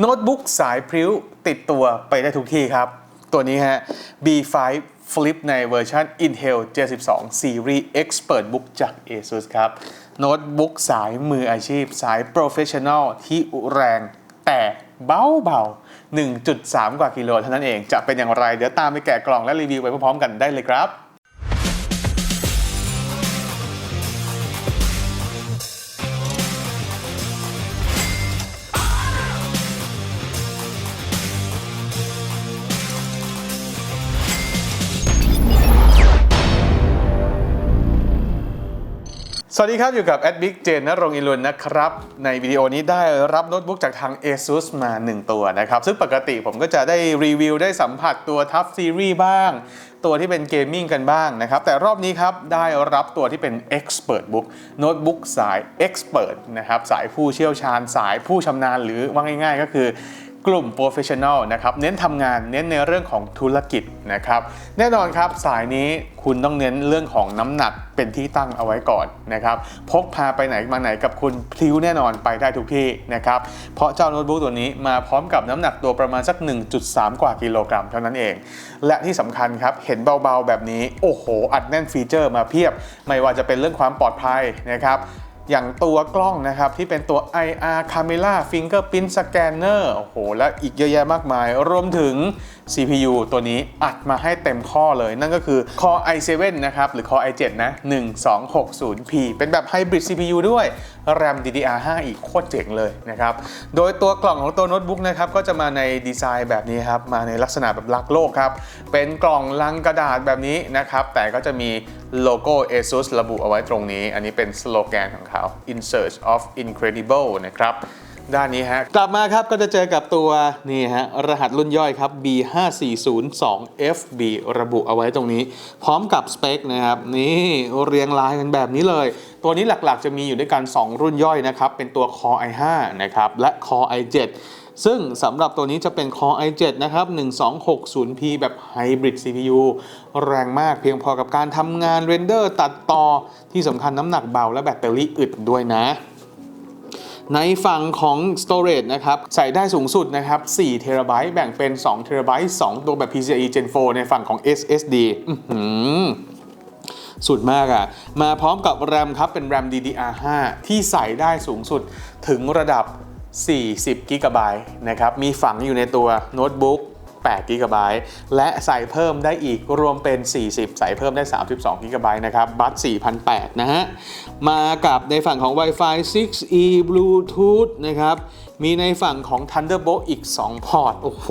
โน้ตบุ๊กสายพริ้วติดตัวไปได้ทุกที่ครับ ตัวนี้ฮะ B5 Flip ในเวอร์ชัน Intel J12 Series Expert Book จาก ASUS ครับโน้ตบุ๊กสายมืออาชีพ สาย Professional ที่แรงแต่เบาเบาๆ1.3 กว่ากิโลเท่านั้นเอง จะเป็นอย่างไร เดี๋ยวตามไปแกะกล่องและรีวิวไปพร้อมๆกันได้เลยครับ สวัสดีครับ อยู่กับแอดบิ๊กเจนนรงอิรุนนะครับ ในวิดีโอนี้ได้รับโน้ตบุ๊กจากทาง ASUS มา 1 ตัวนะครับ ซึ่งปกติผมก็จะได้รีวิวได้สัมผัสตัวทั f ซีรีส์บ้าง ตัวที่เป็นเกมมิ่งกันบ้างนะครับ แต่รอบนี้ครับ ได้รับตัวที่เป็น Expert Book โน้ตบุ๊กสาย Expert นะครับ สายผู้เชี่ยวชาญ สายผู้ชำนาญหรือว่าง่าย ๆ ก็คือ กลุ่ม Professional นะครับเน้นทำงานเน้นในเรื่องของธุรกิจนะครับแน่นอนครับสายนี้คุณต้องเน้นเรื่องของน้ำหนักเป็นที่ตั้งเอาไว้ก่อนนะครับพกพาไปไหนมาไหนกับคุณพลิ้วแน่นอนไปได้ทุกที่นะครับเพราะเจ้าโน้ตบุ๊กตัวนี้มาพร้อมกับน้ำหนักตัวประมาณสัก 1.3 กว่ากิโลกรัมเท่านั้นเอง และที่สำคัญครับเห็นเบาๆแบบนี้โอ้โห อัดแน่นฟีเจอร์มาเพียบ ไม่ว่าจะเป็นเรื่องความปลอดภัยนะครับ อย่างตัวกล้องนะครับที่เป็นตัว IR Camera Fingerprint Scanner โอ้โห และอีกเยอะแยะมากมาย รวมถึง CPU ตัวนี้อัดมาให้เต็มข้อเลย นั่นก็คือ Core i7 นะครับ หรือ Core i7 นะ 1260p เป็นแบบ Hybrid CPU ด้วย RAM DDR5 อีกโคตรเจ๋งเลยนะครับ โดยตัวกล่องของตัวโน้ตบุ๊กนะครับก็จะมาในดีไซน์แบบนี้ครับ มาในลักษณะแบบรักโลกครับ เป็นกล่องลังกระดาษแบบนี้นะครับ แต่ก็จะมีโลโก้ ASUS ระบุเอาไว้ตรงนี้ อันนี้เป็นสโลแกนของเขา In search of incredible นะครับด้านนี้ฮะ กลับมาครับก็จะเจอกับตัวนี่ฮะ รหัสรุ่นย่อยครับ B5402FB ระบุเอาไว้ตรงนี้ พร้อมกับสเปคนะครับ นี่เรียงรายกันแบบนี้เลย ตัวนี้หลักๆจะมีอยู่ด้วยกัน 2 รุ่นย่อยนะครับ เป็นตัว Core i5 นะครับ และ Core i7 ซึ่งสำหรับตัวนี้จะเป็น Core i7 นะครับ 1260p แบบ Hybrid CPU แรงมากเพียงพอกับการทำงานเรนเดอร์ตัดต่อที่สำคัญน้ำหนักเบาและแบตเตอรี่อึดด้วยนะ ในฝั่งของ storage นะครับ ใส่ได้สูงสุดนะครับ4 t b แบ่งเป็น2 t b 2 ตัวแบบ PCIe Gen 4 ในฝั่งของ SSD อื้อหือสุดมากอะ่ะ มาพร้อมกับ RAM ครับเป็น RAM DDR5 ที่ใส่ได้สูงสุดถึงระดับ 40 g b นะครับ มีฝังอยู่ในตัวโน้ตบุ๊ก 8 g b และใส่เพิ่มได้อีกรวมเป็น 40 ใส่เพิ่มได้ 32 g b นะครับ บัต4,008นะฮะ มากับในฝั่งของ Wi-Fi 6E Bluetooth นะครับ มีในฝั่งของ Thunderbolt อีก 2 พอร์ต โอ้โห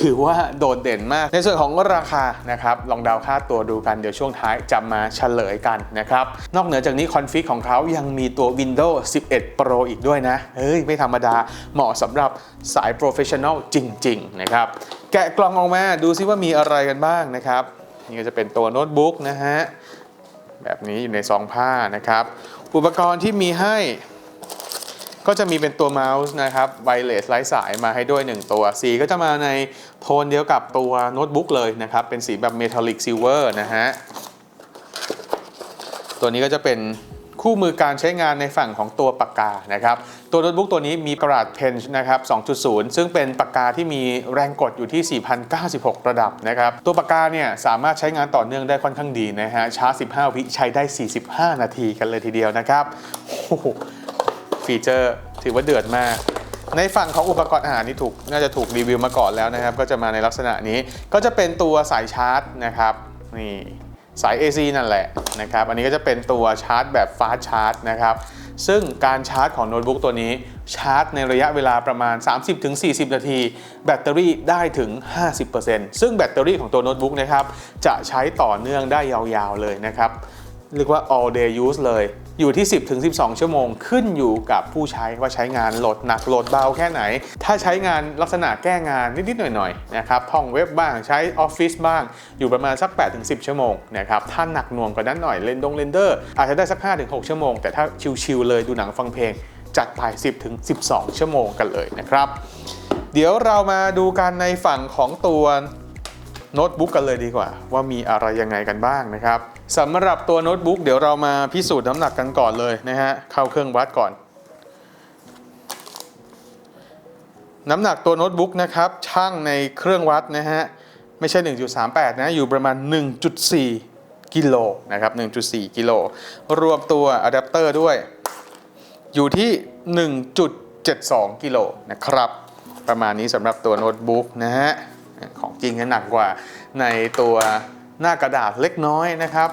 ถือว่าโดดเด่นมาก ในส่วนของราคานะครับ ลองเดาวค่าตัวดูกัน เดี๋ยวช่วงท้ายจะมาเฉลยกันนะครับ นอกเหนือจากนี้คอนฟิกของเขายังมีตัว Windows 11 Pro อีกด้วยนะ เฮ้ย ไม่ธรรมดา เหมาะสำหรับสาย Professional จริง ๆ นะครับ แกะกล่องออกมาดูซิว่ามีอะไรกันบ้างนะครับ นี่ก็จะเป็นตัวโน้ตบุ๊กนะฮะ แบบนี้อยู่ในซองผ้านะครับ อุปกรณ์ที่มีให้ ก็จะมีเป็นตัวเมาส์นะครับไวเลสไร้สายมาให้ด้วย 1 ตัว สีก็จะมาในโทนเดียวกับตัวโน้ตบุ๊กเลยนะครับ เป็นสีแบบเมทัลลิกซิลเวอร์นะฮะ ตัวนี้ก็จะเป็น คู่มือการใช้งานในฝั่งของตัวปากกานะครับตัวโน้ตบุ๊กตัวนี้มีกระดาษเพนช์นะครับ 2.0 ซึ่งเป็นปากกาที่มีแรงกดอยู่ที่ 4,096 ระดับนะครับตัวปากกาเนี่ยสามารถใช้งานต่อเนื่องได้ค่อนข้างดีนะฮะชาร์จ 15 วิใช้ได้ 45 นาทีกันเลยทีเดียวนะครับฟีเจอร์ถือว่าเดือดมากในฝั่งของอุปกรณ์อาหารนี่ถูกน่าจะถูกรีวิวมาก่อนแล้วนะครับ ก็จะมาในลักษณะนี้ก็จะเป็นตัวสายชาร์จนะครับ นี่ สาย AC นั่นแหละนะครับ อันนี้ก็จะเป็นตัวชาร์จแบบฟาสชาร์จนะครับ ซึ่งการชาร์จของโน้ตบุ๊กตัวนี้ชาร์จในระยะเวลาประมาณ 30-40 นาที แบตเตอรี่ได้ถึง 50%ซึ่งแบตเตอรี่ของตัวโน้ตบุ๊กนะครับจะใช้ต่อเนื่องได้ยาวๆเลยนะครับ เรียกว่า all day use เลย อยู่ที่ 10-12 ชั่วโมงขึ้นอยู่กับผู้ใช้ว่าใช้งานโหลดหนักโหลดเบาแค่ไหน ถ้าใช้งานลักษณะแก้งานนิด ๆ หน่อย ๆ นะครับท่องเว็บบ้างใช้ออฟฟิศบ้าง อยู่ประมาณสัก8-10 ชั่วโมงนะครับถ้าหนักหน่วงกว่านั้นหน่อยเล่นดงเรนเดอร์ อาจจะได้สัก5-6ชั่วโมง แต่ถ้าชิล ๆ เลยดูหนังฟังเพลง จัดไป 10-12 ชั่วโมงกันเลยนะครับเดี๋ยวเรามาดูกันในฝั่งของตัว โน้ตบุ๊กกันเลยดีกว่า ว่ามีอะไรยังไงกันบ้างนะครับสำหรับตัวโน้ตบุ๊กเดี๋ยวเรามาพิสูจน์น้ำหนักกันก่อนเลยนะฮะเข้าเครื่องวัดก่อน น้ำหนักตัวโน้ตบุ๊กนะครับช่างในเครื่องวัดนะฮะไม่ใช่ 1.38 นะ อยู่ประมาณ 1.4 กิโลนะครับ 1.4 กิโล รวมตัวอะแดปเตอร์ด้วย อยู่ที่ 1.72 กิโลนะครับ ประมาณนี้สำหรับตัวโน้ตบุ๊กนะฮะ ของจริงจะหนักกว่าในตัวหน้ากระดาษเล็กน้อยนะครับ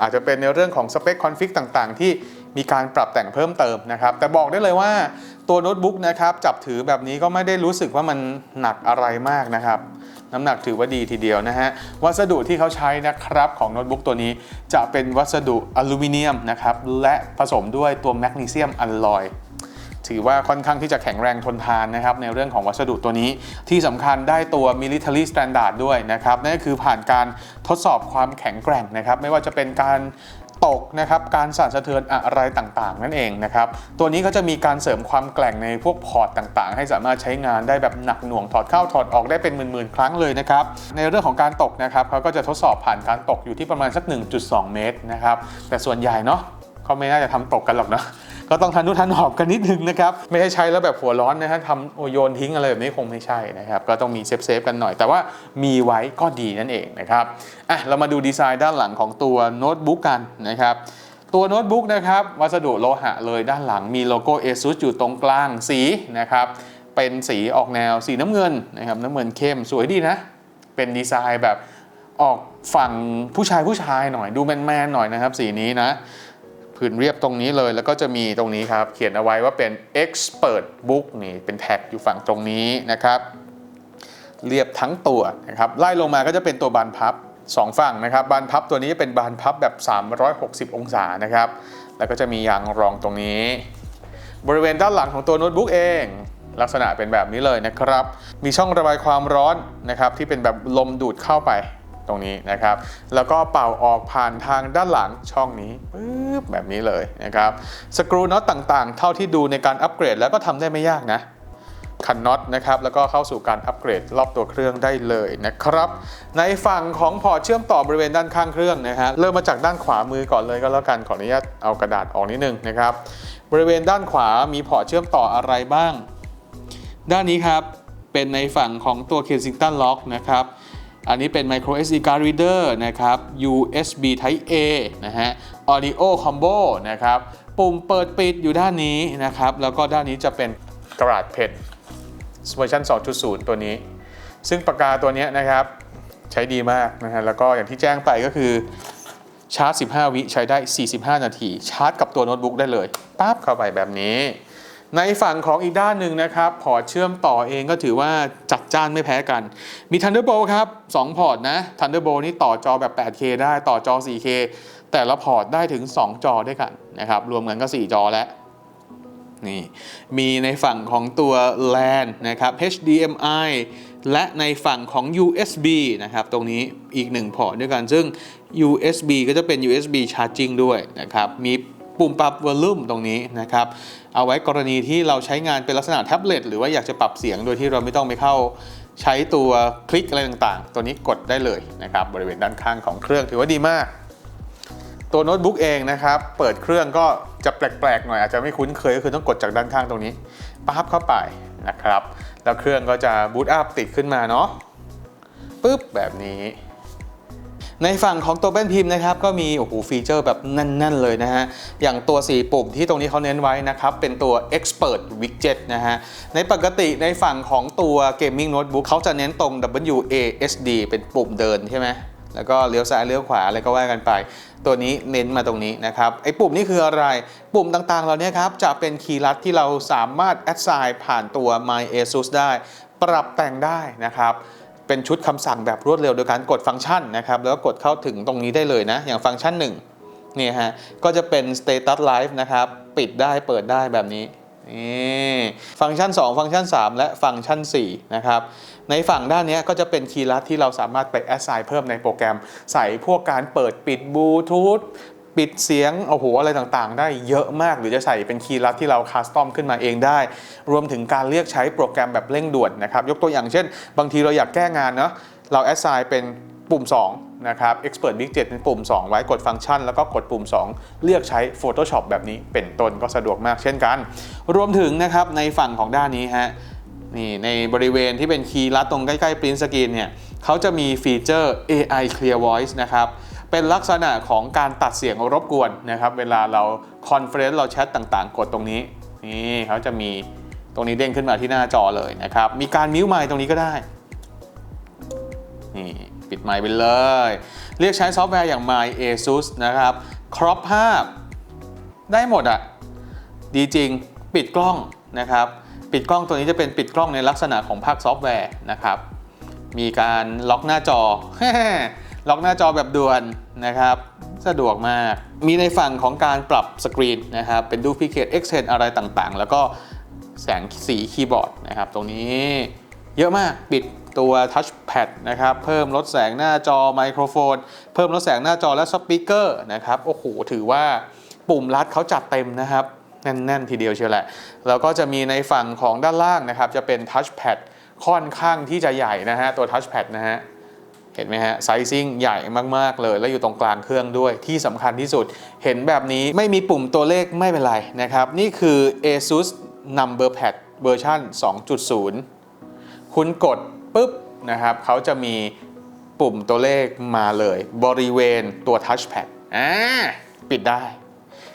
อาจจะเป็นในเรื่องของสเปคคอนฟิกต่างๆ ที่มีการปรับแต่งเพิ่มเติมนะครับ แต่บอกได้เลยว่าตัวโน้ตบุ๊กนะครับจับถือแบบนี้ก็ไม่ได้รู้สึกว่ามันหนักอะไรมากนะครับ น้ำหนักถือว่าดีทีเดียวนะฮะ วัสดุที่เขาใช้นะครับของโน้ตบุ๊กตัวนี้จะเป็นวัสดุอลูมิเนียมนะครับและผสมด้วยตัวแมกนีเซียมอลลอย ถือว่าค่อนข้างที่จะแข็งแรงทนทานนะครับในเรื่องของวัสดุตัวนี้ ที่สำคัญได้ตัว military standard ด้วยนะครับนั่นก็คือผ่านการทดสอบความแข็งแกร่งนะครับไม่ว่าจะเป็นการตกนะครับการสั่นสะเทือนอะไรต่างๆ นั่นเองนะครับตัวนี้ก็จะมีการเสริมความแกร่งในพวกพอร์ตต่างๆ ให้สามารถใช้งานได้แบบหนักหน่วงถอดเข้าถอดออกได้เป็นหมื่นๆครั้งเลยนะครับในเรื่องของการตกนะครับเขาก็จะทดสอบผ่านการตกอยู่ที่ประมาณสัก 1.2 เมตรนะครับแต่ส่วนใหญ่เนาะเขาไม่น่าจะทำตกกันหรอกเนาะ ก็ต้องทันทุทันหอบกันนิดนึงนะครับ ไม่ให้ใช้แล้วแบบหัวร้อนนะฮะทำโอโยนทิ้งอะไรแบบนี้คงไม่ใช่นะครับ ก็ต้องมีเซฟเซฟๆกันหน่อย แต่ว่ามีไว้ก็ดีนั่นเองนะครับอะเรามาดูดีไซน์ด้านหลังของตัวโน้ตบุ๊กกันนะครับตัวโน้ตบุ๊กนะครับ วัสดุโลหะเลยด้านหลังมีโลโก้ ASUS อยู่ตรงกลางสีนะครับเป็นสีออกแนวสีน้ำเงินนะครับน้ำเงินเข้มสวยดีนะ เป็นดีไซน์แบบออกฝั่งผู้ชายผู้ชายหน่อยดูแมนๆหน่อยนะครับ สีนี้นะ ผืนเรียบตรงนี้เลย แล้วก็จะมีตรงนี้ครับ เขียนเอาไว้ว่าเป็น expert book นี่เป็นแท็กอยู่ฝั่งตรงนี้นะครับ เรียบทั้งตัวนะครับไล่ลงมาก็จะเป็นตัวบานพับสองฝั่งนะครับ บานพับตัวนี้เป็นบานพับแบบ 360 องศานะครับ แล้วก็จะมียางรองตรงนี้ บริเวณด้านหลังของตัวโน้ตบุ๊กเอง ลักษณะเป็นแบบนี้เลยนะครับ มีช่องระบายความร้อนนะครับที่เป็นแบบลมดูดเข้าไป ตรงนี้นะครับ แล้วก็เป่าออกผ่านทางด้านหลังช่องนี้ปึ๊บแบบนี้เลยนะครับ สกรูน็อตต่างๆ เท่าที่ดูในการอัปเกรดแล้วก็ทำได้ไม่ยากนะขันน็อตนะครับแล้วก็เข้าสู่การอัปเกรดรอบตัวเครื่องได้เลยนะครับ ในฝั่งของพอร์ตเชื่อมต่อบริเวณด้านข้างเครื่องนะฮะเริ่มมาจากด้านขวามือก่อนเลยก็แล้วกันขออนุญาตเอากระดาษออกนิดนึงนะครับ บริเวณด้านขวามีพอร์ตเชื่อมต่ออะไรบ้าง ด้านนี้ครับเป็นในฝั่งของตัว Kensington Lock นะครับ อันนี้เป็น Micro SD card reader นะครับ USB Type A นะฮะ Audio Combo นะครับ ปุ่มเปิดปิดอยู่ด้านนี้นะครับ แล้วก็ด้านนี้จะเป็นกระดาษเพชรเวอร์ชัน2.0 ตัวนี้ ซึ่งปากกาตัวนี้นะครับ ใช้ดีมากนะฮะ แล้วก็อย่างที่แจ้งไปก็คือชาร์จ 15 วิใช้ได้ 45 นาที ชาร์จกับตัวโน้ตบุ๊กได้เลยปั๊บเข้าไปแบบนี้ ในฝั่งของอีกด้านหนึ่งนะครับ พอร์ตเชื่อมต่อเองก็ถือว่าจัดจ้านไม่แพ้กัน มี Thunderbolt ครับ 2 พอร์ตนะ Thunderbolt นี่ต่อจอแบบ 8K ได้ต่อจอ 4K แต่ละพอร์ตได้ถึง 2 จอด้วยกันนะครับ รวมกันก็ 4 จอแล้วนี่มีในฝั่งของตัว LAN นะครับ HDMI และในฝั่งของ USB นะครับ ตรงนี้อีกหนึ่งพอร์ตด้วยกัน ซึ่ง USB ก็จะเป็น USB Charging ด้วยนะครับ มีปุ่มปรับวอลลุ่มตรงนี้นะครับ เอาไว้กรณีที่เราใช้งานเป็นลักษณะแท็บเล็ตหรือว่าอยากจะปรับเสียงโดยที่เราไม่ต้องไปเข้าใช้ตัวคลิกอะไรต่างๆ ตัวนี้กดได้เลยนะครับบริเวณด้านข้างของเครื่องถือว่าดีมาก ตัวโน้ตบุ๊กเองนะครับเปิดเครื่องก็จะแปลกๆหน่อยอาจจะไม่คุ้นเคยก็คือต้องกดจากด้านข้างตรงนี้ปั๊บเข้าไปนะครับ แล้วเครื่องก็จะบูตอัพติดขึ้นมาเนาะปึ๊บแบบนี้ ในฝั่งของตัวแป้นพิมพ์นะครับ ก็มีโอ้โหฟีเจอร์แบบแน่น ๆ เลยนะฮะ อย่างตัว 4 ปุ่มที่ตรงนี้เขาเน้นไว้นะครับ เป็นตัว Expert Widget นะฮะ ในปกติในฝั่งของตัว Gaming Notebook เขาจะเน้นตรง WASD เป็นปุ่มเดินใช่ไหมแล้วก็เลี้ยวซ้ายเลี้ยวขวาอะไรก็ว่ากันไป ตัวนี้เน้นมาตรงนี้นะครับ ไอ้ปุ่มนี้คืออะไร ปุ่มต่างๆเหล่านี้ครับ จะเป็นคีย์ลัดที่เราสามารถ assign ผ่านตัว My ASUS ได้ ปรับแต่งได้นะครับ เป็นชุดคำสั่งแบบรวดเร็วโดยการกดฟังก์ชันนะครับแล้วก็กดเข้าถึงตรงนี้ได้เลยนะ อย่างฟังก์ชัน1นี่ฮะก็จะเป็น status live นะครับปิดได้เปิดได้แบบนี้นี่ฟังก์ชัน 2 ฟังก์ชัน 3 และฟังก์ชัน4นะครับในฝั่งด้านนี้ก็จะเป็นคีย์ลัดที่เราสามารถไปแอดไซน์เพิ่มในโปรแกรม ใส่พวกการเปิดปิดบลูทูธ ปิดเสียงโอ้โหอะไรต่างๆ ได้เยอะมาก หรือจะใส่เป็นคีย์ลัดที่เราคัสตอมขึ้นมาเองได้ รวมถึงการเรียกใช้โปรแกรมแบบเร่งด่วนนะครับ ยกตัวอย่างเช่น บางทีเราอยากแก้งานเนาะเราแอดไซน์เป็นปุ่ม 2 นะครับ Expert Big 7เป็นปุ่ม 2 ไว้กดฟังก์ชัน แล้วก็กดปุ่ม 2 เลือกใช้ Photoshop แบบนี้เป็นต้นก็สะดวกมากเช่นกัน รวมถึงนะครับในฝั่งของด้านนี้ฮะนี่ในบริเวณที่เป็นคีย์ลัดตรงใกล้ๆ Print Screen เนี่ยเขาจะมีฟีเจอร์ AI Clear Voice นะครับ เป็นลักษณะของการตัดเสียงรบกวนนะครับ เวลาเราคอนเฟรนซ์เราแชทต่างๆ กดตรงนี้ นี่เขาจะมีตรงนี้เด้งขึ้นมาที่หน้าจอเลยนะครับ มีการมิวไมค์ตรงนี้ก็ได้ นี่ปิดไมค์ไปเลย เรียกใช้ซอฟต์แวร์อย่าง My ASUS นะครับ ครอปภาพ ได้หมดอะดีจริง ปิดกล้องนะครับ ปิดกล้องตัวนี้จะเป็นปิดกล้องในลักษณะของภาคซอฟต์แวร์นะครับ มีการล็อกหน้าจอ ล็อกหน้าจอแบบด่วนนะครับสะดวกมาก มีในฝั่งของการปรับสกรีนนะครับเป็นดูพิเคท Extend อะไรต่างๆ แล้วก็แสงสีคีย์บอร์ดนะครับตรงนี้เยอะมากปิดตัว Touch Pad นะครับเพิ่มลดแสงหน้าจอไมโครโฟน เพิ่มลดแสงหน้าจอและสปีกเกอร์นะครับโอ้โหถือว่าปุ่มลัดเขาจัดเต็มนะครับแน่นๆ ทีเดียวเชียวแหละ แล้วก็จะมีในฝั่งของด้านล่างนะครับ จะเป็น Touch Pad ค่อนข้างที่จะใหญ่นะฮะ ตัว Touch Pad นะฮะ เห็นไหมฮะไซซิ่งใหญ่มากๆเลย แล้วอยู่ตรงกลางเครื่องด้วยที่สำคัญที่สุด เห็นแบบนี้ไม่มีปุ่มตัวเลขไม่เป็นไรนะครับ นี่คือ ASUS Number Pad เวอร์ชัน2.0 คุณกดปุ๊บนะครับเขาจะมีปุ่มตัวเลขมาเลย บริเวณตัว Touchpad อ่าปิดได้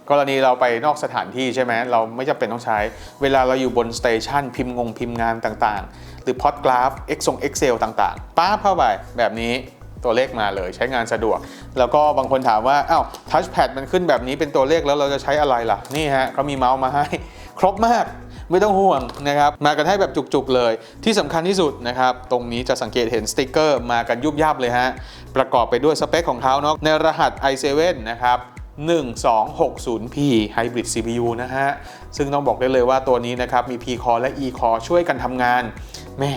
กรณีเราไปนอกสถานที่ใช่ไหมเราไม่จำเป็นต้องใช้ เวลาเราอยู่บนสเตชันพิมพ์งงพิมพ์งานต่างๆ หรือพอดกราฟ X ง Excel ต่างๆป้าเข้าไปแบบนี้ตัวเลขมาเลยใช้งานสะดวก แล้วก็บางคนถามว่าอ้าวทัชแพดมันขึ้นแบบนี้เป็นตัวเลขแล้วเราจะใช้อะไรล่ะ นี่ฮะเขามีเมาส์มาให้ ครบมากไม่ต้องห่วงนะครับ มากันให้แบบจุกๆเลย ที่สำคัญที่สุดนะครับ ตรงนี้จะสังเกตเห็นสติกเกอร์มากันยุบยับเลยฮะ ประกอบไปด้วยสเปคของเขาเนาะในรหัส i7 นะครับ 1260p Hybrid CPU นะฮะ ซึ่งต้องบอกได้เลยว่าตัวนี้นะครับ มี P Core และ E Core ช่วยกันทำงาน แม่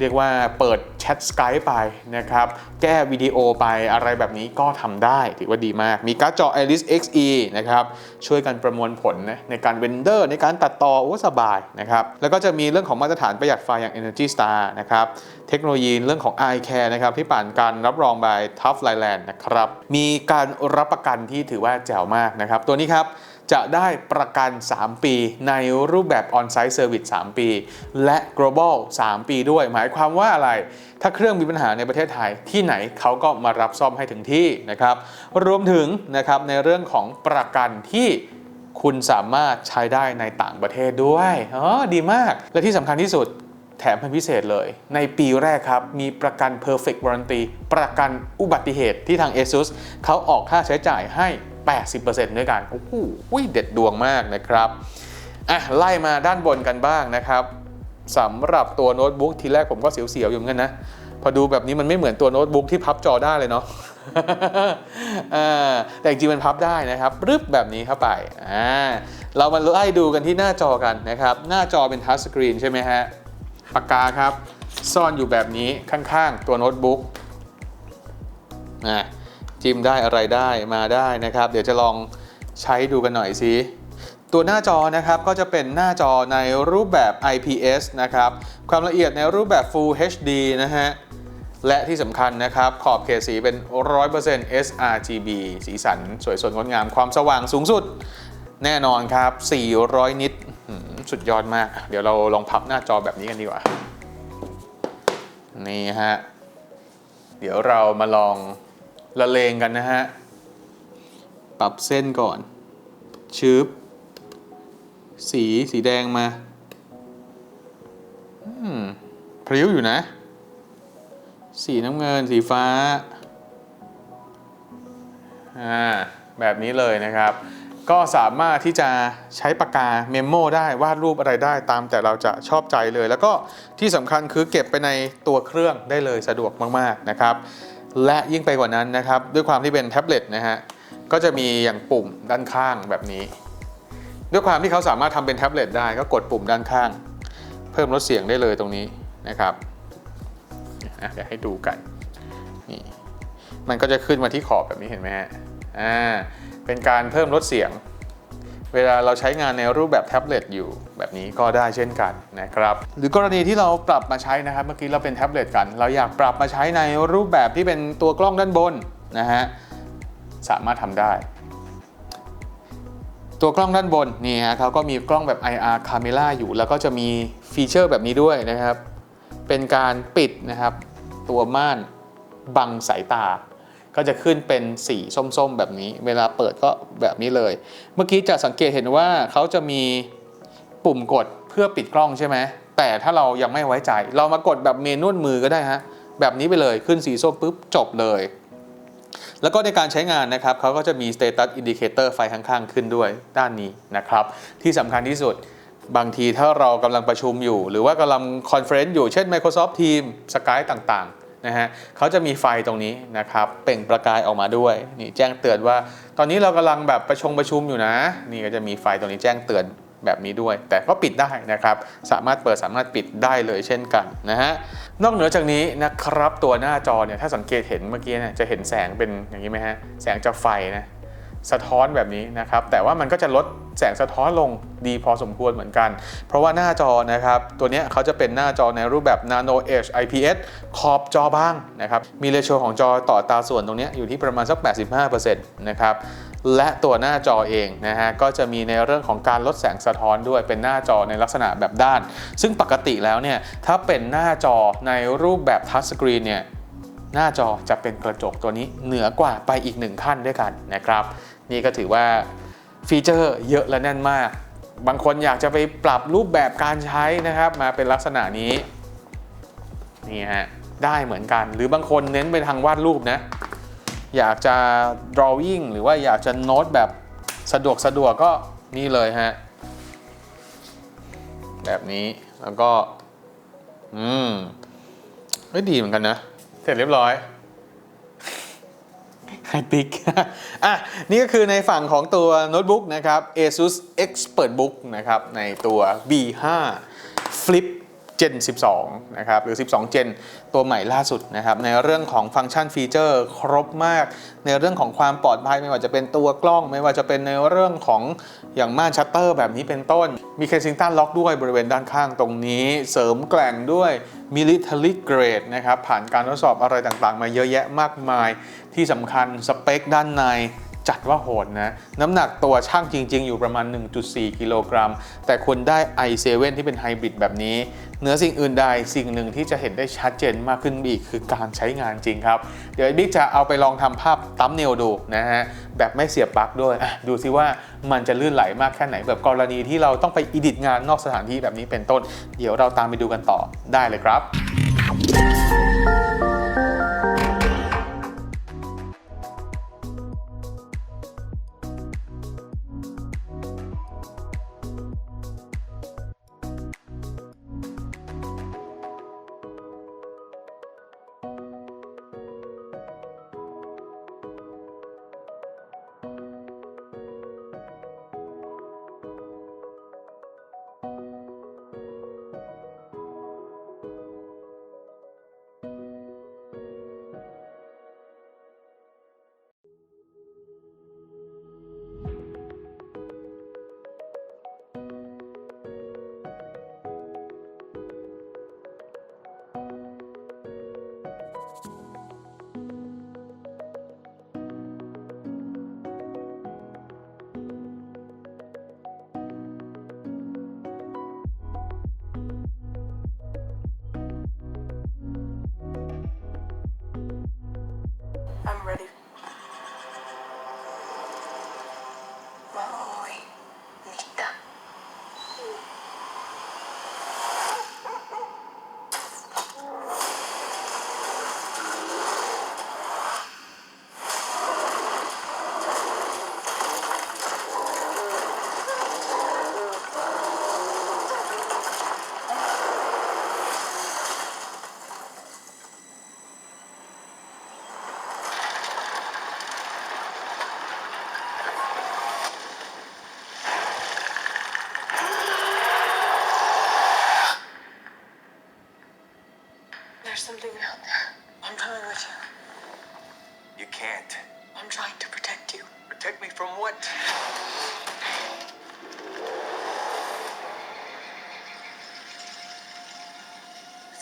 เรียกว่าเปิดแชท Skype ไปนะครับ แก้วิดีโอไปอะไรแบบนี้ก็ทำได้ถือว่าดีมาก มีการ์ดจอ Iris Xe นะครับ ช่วยกันประมวลผลนะในการเวนเดอร์ในการตัดต่อโอ้สบายนะครับ แล้วก็จะมีเรื่องของมาตรฐานประหยัดไฟอย่าง Energy Star นะครับ เทคโนโลยีเรื่องของ i Care นะครับ ที่ผ่านการรับรอง by Tough Thailand นะครับ มีการรับประกันที่ถือว่าแจ๋วมากนะครับ ตัวนี้ครับ จะได้ประกัน 3 ปี ในรูปแบบ On-Site Service 3 ปี และ Global 3 ปีด้วย หมายความว่าอะไร ถ้าเครื่องมีปัญหาในประเทศไทยที่ไหนเขาก็มารับซ่อมให้ถึงที่นะครับ รวมถึงนะครับในเรื่องของประกันที่คุณสามารถใช้ได้ในต่างประเทศด้วย อ๋อ ดีมาก และที่สำคัญที่สุด แถมเป็นพิเศษเลย ในปีแรกครับ มีประกัน Perfect Warranty ประกันอุบัติเหตุที่ทาง ASUS เขาออกค่าใช้จ่ายให้ 80%ด้วยกัน โอ้โหเด็ดดวงมากนะครับ อะ ไล่มาด้านบนกันบ้างนะครับสำหรับตัวโน้ตบุ๊กทีแรกผมก็เสียวๆอยู่เหมือนกันนะ พอดูแบบนี้มันไม่เหมือนตัวโน้ตบุ๊กที่พับจอได้เลยเนาะแต่จริงมันพับได้นะครับรึบแบบนี้เข้าไปอ่าเรามาไล่ดูกันที่หน้าจอกันนะครับ หน้าจอเป็นทัชสกรีนใช่ไหมฮะ ปากกาครับ ซ่อนอยู่แบบนี้ข้างๆ ตัวโน้ตบุ๊กอะจิ้มได้อะไรได้มาได้นะครับ เดี๋ยวจะลองใช้ดูกันหน่อยสิตัวหน้าจอนะครับก็จะเป็นหน้าจอในรูปแบบ IPS นะครับ ความละเอียดในรูปแบบ Full HD นะฮะ และที่สำคัญนะครับ ขอบเขตสีเป็น 100% sRGB สีสันสวยสดงดงามความสว่างสูงสุด แน่นอนครับ 400 นิต สุดยอดมาก เดี๋ยวเราลองพับหน้าจอแบบนี้กันดีกว่า นี่ฮะ เดี๋ยวเรามาลองละเลงกันนะฮะ ปรับเส้นก่อน ชืบสีสีแดงมาอืมพริ้วอยู่นะ สีน้ำเงินสีฟ้า อ่า แบบนี้เลยนะครับ ก็สามารถที่จะใช้ปากกาเมมโมได้วาดรูปอะไรได้ตามแต่เราจะชอบใจเลย แล้วก็ที่สำคัญคือเก็บไปในตัวเครื่องได้เลยสะดวกมากๆนะครับ และยิ่งไปกว่านั้นนะครับ ด้วยความที่เป็นแท็บเล็ตนะฮะก็จะมีอย่างปุ่มด้านข้างแบบนี้ ด้วยความที่เขาสามารถทำเป็นแท็บเล็ตได้ก็กดปุ่มด้านข้าง เพิ่มลดเสียงได้เลยตรงนี้นะครับเดี๋ยวให้ดูกันนี่มันก็จะขึ้นมาที่ขอบแบบนี้เห็นไหมฮะอ่า เป็นการเพิ่มลดเสียง เวลาเราใช้งานในรูปแบบแท็บเล็ตอยู่แบบนี้ก็ได้เช่นกันนะครับ หรือกรณีที่เราปรับมาใช้นะครับ เมื่อกี้เราเป็นแท็บเล็ตกัน เราอยากปรับมาใช้ในรูปแบบที่เป็นตัวกล้องด้านบนนะฮะสามารถทำได้ ตัวกล้องด้านบนนี่ฮะเขาก็มีกล้องแบบ IR camera อยู่ แล้วก็จะมีฟีเจอร์แบบนี้ด้วยนะครับ เป็นการปิดนะครับ ตัวม่านบังสายตา ก็จะขึ้นเป็นสีส้มๆแบบนี้ เวลาเปิดก็แบบนี้เลย เมื่อกี้จะสังเกตเห็นว่าเขาจะมีปุ่มกดเพื่อปิดกล้องใช่ไหมแต่ถ้าเรายังไม่ไว้ใจ เรามากดแบบเมนนวดมือก็ได้ฮะแบบนี้ไปเลยขึ้นสีส้มปุ๊บจบเลย แล้วก็ในการใช้งานนะครับเขาก็จะมี Status Indicator ไฟข้างๆ ขึ้นด้วยด้านนี้นะครับ ที่สำคัญที่สุดบางทีถ้าเรากำลังประชุมอยู่ หรือว่ากำลังคอนเฟรนซ์อยู่เช่น Microsoft Teams Skype ต่างๆ นะฮะเขาจะมีไฟตรงนี้นะครับเปล่งประกายออกมาด้วยนี่แจ้งเตือนว่า ตอนนี้เรากำลังแบบประชุมประชุมอยู่นะ นี่ก็จะมีไฟตรงนี้แจ้งเตือนแบบนี้ด้วย แต่ก็ปิดได้นะครับ สามารถเปิดสามารถปิดได้เลยเช่นกันนะฮะนอกเหนือจากนี้นะครับตัวหน้าจอเนี่ยถ้าสังเกตเห็นเมื่อกี้เนี่ยจะเห็นแสงเป็นอย่างนี้ไหมฮะแสงจากไฟนะ สะท้อนแบบนี้นะครับ แต่ว่ามันก็จะลดแสงสะท้อนลงดีพอสมควรเหมือนกัน เพราะว่าหน้าจอนะครับ ตัวนี้เขาจะเป็นหน้าจอในรูปแบบ Nano Edge IPS ขอบจอบางนะครับ มีเรโชของจอต่อตาส่วนตรงนี้อยู่ที่ประมาณสัก 85%นะครับและตัวหน้าจอเองนะฮะก็จะมีในเรื่องของการลดแสงสะท้อนด้วยเป็นหน้าจอในลักษณะแบบด้าน ซึ่งปกติแล้วเนี่ยถ้าเป็นหน้าจอในรูปแบบทัชสกรีนเนี่ยหน้าจอจะเป็นกระจกตัวนี้เหนือกว่าไปอีกหนึ่งขั้นด้วยกันนะครับ นี่ก็ถือว่าฟีเจอร์เยอะและแน่นมาก บางคนอยากจะไปปรับรูปแบบการใช้นะครับ มาเป็นลักษณะนี้นี่ฮะได้เหมือนกัน หรือบางคนเน้นไปทางวาดรูปนะ อยากจะ drawing หรือว่าอยากจะโน้ตแบบสะดวกสะดวกก็นี่เลยฮะแบบนี้แล้วก็ อืมไม่ดีเหมือนกันนะ เสร็จเรียบร้อย ไฮปิกอะนี่ก็คือในฝั่งของตัวโน้ตบุ๊กนะครับ ASUS ExpertBook นะครับในตัว B5 Flip Gen 12 นะครับ หรือ 12 Gen ตัวใหม่ล่าสุดนะครับ ในเรื่องของฟังก์ชันฟีเจอร์ครบมาก ในเรื่องของความปลอดภัยไม่ว่าจะเป็นตัวกล้อง ไม่ว่าจะเป็นในเรื่องของอย่างม่านชัตเตอร์แบบนี้เป็นต้น มีเคซิงตันล็อกด้วยบริเวณด้านข้างตรงนี้ เสริมแกล่งด้วย Military Grade นะครับ ผ่านการทดสอบอะไรต่างๆ มาเยอะแยะมากมาย ที่สำคัญสเปคด้านในจัดว่าโหดนะ น้ำหนักตัวช่างจริง ๆ อยู่ประมาณ 1.4 กิโลกรัม แต่คุณได้ i7 ที่เป็นไฮบริดแบบนี้เหนือสิ่งอื่นใดสิ่งหนึ่งที่จะเห็นได้ชัดเจนมากขึ้นอีกคือการใช้งานจริงครับ เดี๋ยวบิ๊กจะเอาไปลองทำภาพตั้มเนลดูนะฮะ แบบไม่เสียบปลั๊กด้วย ดูซิว่ามันจะลื่นไหลมากแค่ไหนแบบกรณีที่เราต้องไปอิดิทงานนอกสถานที่แบบนี้เป็นต้น เดี๋ยวเราตามไปดูกันต่อได้เลยครับ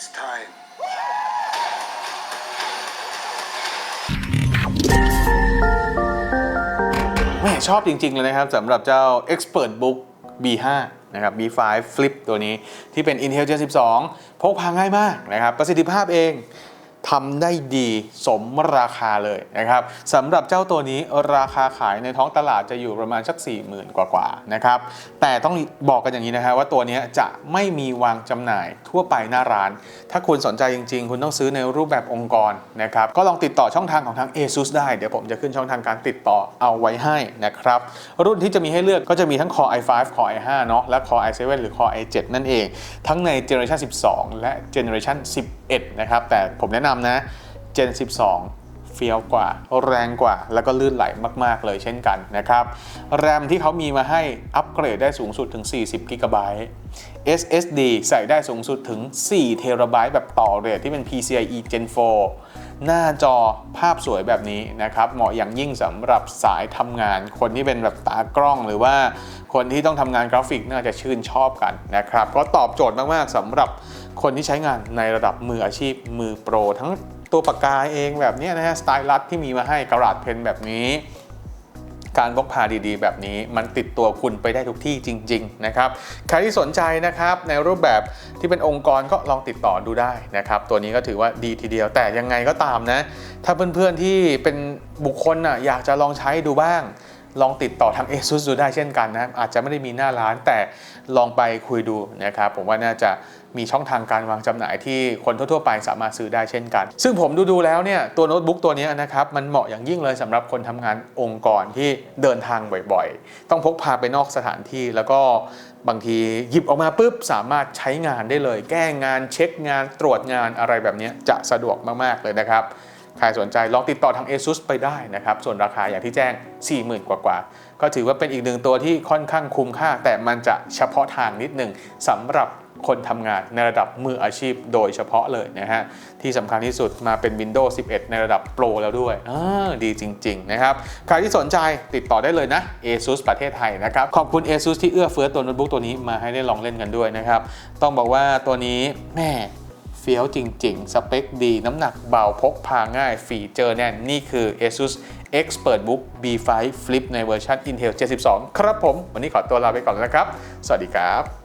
It's time. แม่ชอบจริง ๆ เลยนะครับสำหรับเจ้า Expert Book B5 นะครับ B5 Flip ตัวนี้ที่เป็น Intel Gen 12 พกพาง่ายมากนะครับ ประสิทธิภาพเอง ทำได้ดีสมราคาเลยนะครับสำหรับเจ้าตัวนี้ราคาขายในท้องตลาดจะอยู่ประมาณสัก 40,000 กว่าๆนะครับแต่ต้องบอกกันอย่างนี้นะครับว่าตัวนี้จะไม่มีวางจำหน่ายทั่วไปหน้าร้าน ถ้าคุณสนใจจริง ๆ คุณต้องซื้อในรูปแบบองค์กรนะครับก็ลองติดต่อช่องทางของทาง ASUS ได้เดี๋ยวผมจะขึ้นช่องทางการติดต่อเอาไว้ให้นะครับรุ่นที่จะมีให้เลือกก็จะมีทั้ง Core i5 Core i5 เนาะและ Core i7 หรือ Core i7 นั่นเอง ทั้งใน Generation 12 และ Generation 11 นะครับแต่ผมแนะนำนะ Gen 12 เฟี้ยวกว่า แรงกว่า แล้วก็ลื่นไหลมาก ๆ เลยเช่นกันนะครับ แรมที่เขามีมาให้อัปเกรดได้สูงสุดถึง 40 g b SSD ใส่ได้สูงสุดถึง4 t b แบบต่อเรทที่เป็น PCIe Gen 4 หน้าจอภาพสวยแบบนี้นะครับ เหมาะอย่างยิ่งสำหรับสายทำงาน คนที่เป็นแบบตากล้องหรือว่าคนที่ต้องทำงานกราฟิกน่าจะชื่นชอบกันนะครับ เพราะตอบโจทย์มาก ๆสำหรับ คนที่ใช้งานในระดับมืออาชีพมือโปร ทั้งตัวปากกาเองแบบนี้นะฮะสไตลัสที่มีมาให้กระดาษเพนแบบนี้การพกพาดีๆ แบบนี้มันติดตัวคุณไปได้ทุกที่จริง ๆ นะครับ ใครที่สนใจนะครับในรูปแบบที่เป็นองค์กรก็ลองติดต่อดูได้นะครับ ตัวนี้ก็ถือว่าดีทีเดียว แต่ยังไงก็ตามนะ ถ้าเพื่อนๆที่เป็นบุคคลน่ะอยากจะลองใช้ดูบ้าง ลองติดต่อทาง ASUS ดูได้เช่นกันนะอาจจะไม่ได้มีหน้าร้านแต่ลองไปคุยดูนะครับผมว่าน่าจะ มีช่องทางการวางจำหน่ายที่คนทั่วๆไปสามารถซื้อได้เช่นกัน ซึ่งผมดูๆแล้วเนี่ยตัวโน้ตบุ๊กตัวนี้นะครับมันเหมาะอย่างยิ่งเลยสำหรับคนทำงานองค์กรที่เดินทางบ่อยๆ ต้องพกพาไปนอกสถานที่แล้วก็บางทีหยิบออกมาปุ๊บสามารถใช้งานได้เลย แก้งานเช็คงานตรวจงานอะไรแบบนี้จะสะดวกมากๆเลยนะครับใครสนใจลองติดต่อทาง ASUS ไปได้นะครับ ส่วนราคาอย่างที่แจ้ง 40,000 กว่ากว่า ก็ถือว่าเป็นอีกหนึ่งตัวที่ค่อนข้างคุ้มค่า แต่มันจะเฉพาะทางนิดหนึ่งสำหรับ คนทำงานในระดับมืออาชีพโดยเฉพาะเลยนะฮะ ที่สำคัญที่สุดมาเป็น Windows 11 ในระดับโปรแล้วด้วยอดีจริง ๆ นะครับ ใครที่สนใจติดต่อได้เลยนะ ASUS ประเทศไทยนะครับ ขอบคุณ ASUS ที่เอื้อเฟื้อตัวโน้ตบุ๊กตัวนี้มาให้ได้ลองเล่นกันด้วยนะครับ ต้องบอกว่าตัวนี้แม่เฟี้ยวจริง ๆ สเปคดี น้ำหนักเบาพกพาง่ายฟีเจอร์แน่น นี่คือ ASUS Expert Book B5 Flip ในเวอร์ชัน Intel 72 ครับผม วันนี้ขอตัวลาไปก่อนแล้วนะครับ สวัสดีครับ